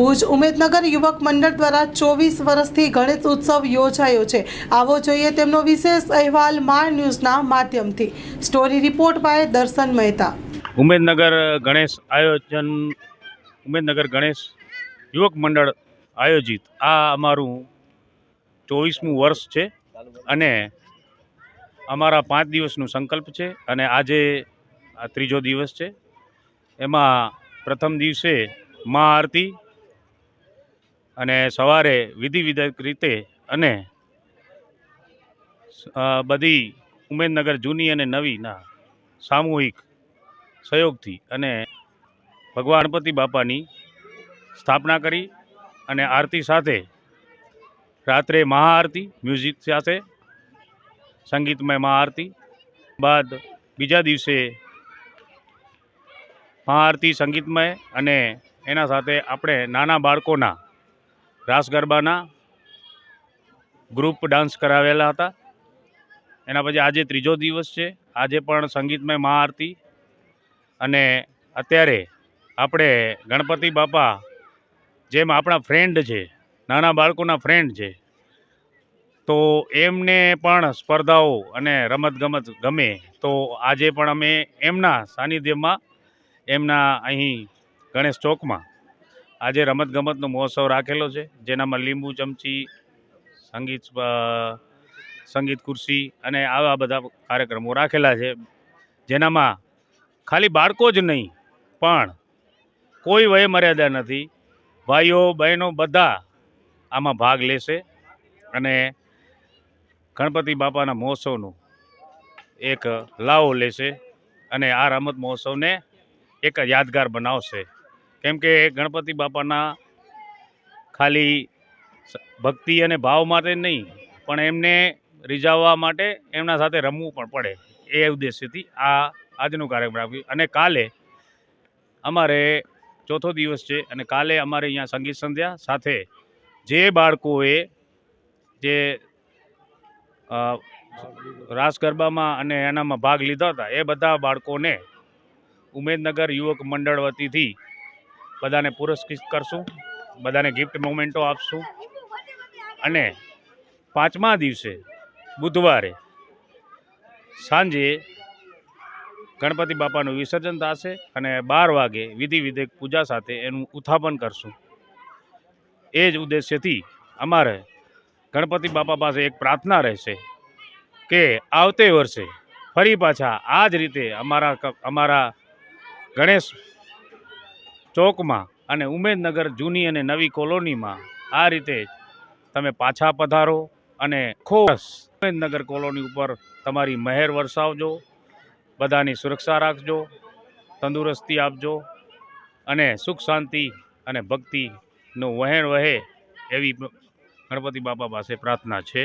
ભુજ ઉમેદનગર યુવક મંડળ દ્વારા ચોવીસ વર્ષથી ગણેશ ઉત્સવ યોજાયો છે. આવો જોઈએ તેમનો વિશેષ અહેવાલ માર ન્યૂઝના માધ્યમથી. સ્ટોરી રિપોર્ટ બાય દર્શન મહેતા. ઉમેદનગર ગણેશ આયોજન, ઉમેદનગર ગણેશ યુવક મંડળ આયોજિત. આ અમારું ચોવીસમું વર્ષ છે અને અમારા પાંચ દિવસનું સંકલ્પ છે અને આજે આ ત્રીજો દિવસ છે. એમાં પ્રથમ દિવસે મા આરતી અને સવારે વિધિ વિધાયક રીતે અને બધી ઉમેદનગર જૂની અને નવીના સામૂહિક સહયોગથી અને ભગવાન ગણપતિ બાપાની સ્થાપના કરી અને આરતી સાથે રાત્રે મહાઆરતી, મ્યુઝિક સાથે સંગીતમય મહાઆરતી, બાદ બીજા દિવસે મહાઆરતી સંગીતમય અને એના સાથે આપણે નાના બાળકોના રાસ ગરબાના ગ્રુપ ડાન્સ કરાવેલા હતા. એના પછી આજે ત્રીજો દિવસ છે. આજે પણ સંગીતમય મહાઆરતી. અને અત્યારે આપણે ગણપતિ બાપા જેમ આપણા ફ્રેન્ડ છે, નાના બાળકોના ફ્રેન્ડ છે, તો એમને પણ સ્પર્ધાઓ અને રમતગમત ગમે, તો આજે પણ અમે એમના સાનિધ્યમાં, એમના અહીં ગણેશ ચોકમાં આજે રમતગમતનો મહોત્સવ રાખેલો છે, જેનામાં લીંબુ, ચમચી, સંગીત સંગીત ખુરશી અને આવા બધા કાર્યક્રમો રાખેલા છે. જેનામાં ખાલી બાળકો જ નહીં, પણ કોઈ વય મર્યાદા નથી. ભાઈઓ, બહેનો બધા આમાં ભાગ લેશે અને ગણપતિ બાપાના મહોત્સવનું એક લાવો લેશે અને આ રમત મહોત્સવને એક યાદગાર બનાવશે. કેમ કે ગણપતિ બાપાના ખાલી ભક્તિ અને ભાવ માટે નહીં, પણ એમને રીઝાવવા માટે એમના સાથે રમવું પણ પડે. એ ઉદ્દેશ્યથી આ આજનો કાર્યક્રમ રાખ્યું અને કાલે અમારે ચોથો દિવસ છે અને કાલે અમારે અહીંયા સંગીત સંધ્યા સાથે જે બાળકોએ જે રાસ ગરબામાં અને એનામાં ભાગ લીધા હતા, એ બધા બાળકોને ઉમેદનગર યુવક મંડળ વતીથી બધાને પુરસ્કૃત કરશું, બધાને ગિફ્ટ મોમેન્ટો આપશું. અને પાંચમા દિવસે, બુધવારે, સાંજે ગણપતિ બાપાનું વિસર્જન થશે અને બાર વાગે વિધિ વિધેયક પૂજા સાથે એનું ઉત્થાપન કરશું. એ જ ઉદ્દેશ્યથી અમારે ગણપતિ બાપા પાસે એક પ્રાર્થના રહેશે કે આવતે વર્ષે ફરી પાછા આ જ રીતે અમારા અમારા ગણેશ ચોકમાં અને ઉમેદનગર જૂની અને નવી કોલોનીમાં આ રીતે તમે પાછા પધારો અને ખોસ ઉમેદનગર કોલોની ઉપર તમારી મહેર વરસાવજો, બધાની સુરક્ષા રાખજો, તંદુરસ્તી આપજો અને સુખ શાંતિ અને ભક્તિનું વહેણ વહે એવી ગણપતિ બાપા પાસે પ્રાર્થના છે.